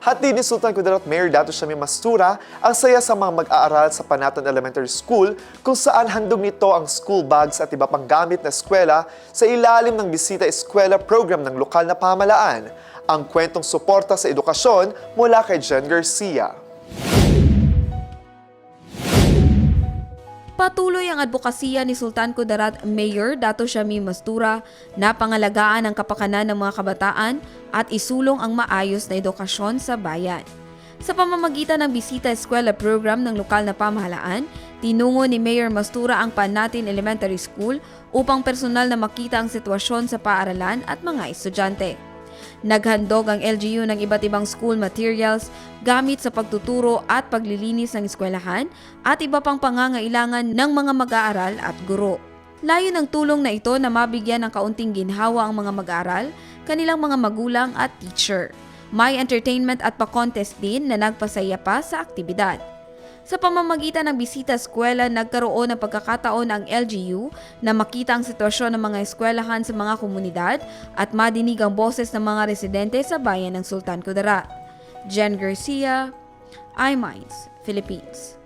Hati ni Sultan Kudarat Mayor Dato Shami Mastura ang saya sa mga mag-aaral sa Panaton Elementary School kung saan handog nito ang school bags at iba pang gamit na eskwela sa ilalim ng Bisita Eskwela program ng lokal na pamalaan. Ang kwentong suporta sa edukasyon mula kay Jen Garcia. Patuloy ang advokasya ni Sultan Kudarat Mayor Dato Shami Mastura na pangalagaan ang kapakanan ng mga kabataan at isulong ang maayos na edukasyon sa bayan. Sa pamamagitan ng Bisita Eskwela program ng lokal na pamahalaan, tinungo ni Mayor Mastura ang Panatin Elementary School upang personal na makita ang sitwasyon sa paaralan at mga estudyante. Naghandog ang LGU ng iba't ibang school materials gamit sa pagtuturo at paglilinis ng eskwelahan at iba pang pangangailangan ng mga mag-aaral at guro. Layo ng tulong na ito na mabigyan ng kaunting ginhawa ang mga mag-aaral, kanilang mga magulang at teacher. May entertainment at pa-contest din na nagpasaya pa sa aktibidad. Sa pamamagitan ng bisita eskwela, nagkaroon ng pagkakataon ang LGU na makita ang sitwasyon ng mga eskwelahan sa mga komunidad at madinig ang boses ng mga residente sa bayan ng Sultan Kudarat. Jen Garcia, iMinds, Philippines.